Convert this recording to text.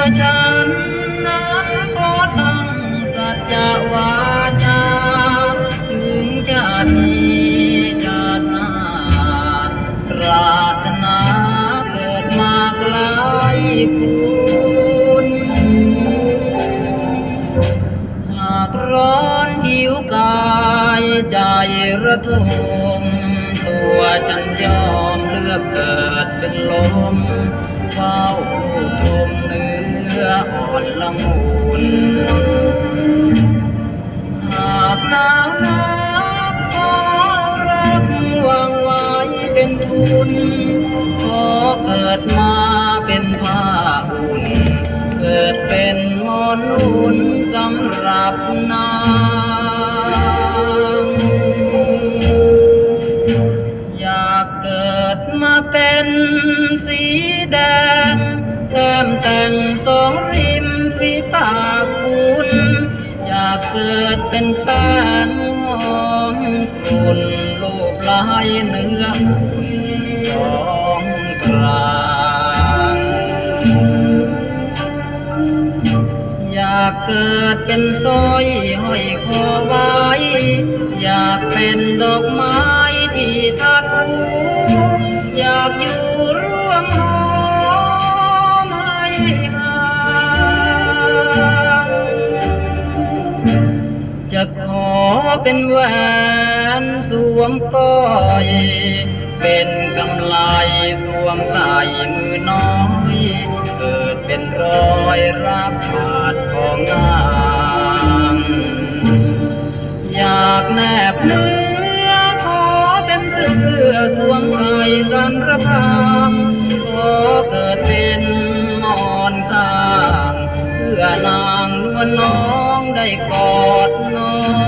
ตัวฉันนั้นขอตั้งสัจจะวาจา ถึงชาตินี้ชาติหน้าปรารถนาเกิดมาไกลคุณหากร้อนหิวกายใจระทมตัวฉันยอมเลือกเกิดเป็นลมเฝ้า ละมุนหากหนาวนักขอรักวางไว้เป็นทุน ขอเกิดมาเป็นผ้าอุ่น เกิดเป็นมอนอุ่นสำหรับนา เป็นแป้งหอมกรุ่นรูปลายเนื้ออุ่นสองกลางอยากเกิดเป็นสร้อยห้อยคอไว้ อยากเป็นดอกไม้ จะขอเป็นแหวนสวมก้อย เป็นกำไลสวมใส่มือน้อย เกิดเป็นรอยรับบาดของนางอยากแนบเนื้อขอเป็นเสื้อสวมใส่สันระพาง กอดน้อง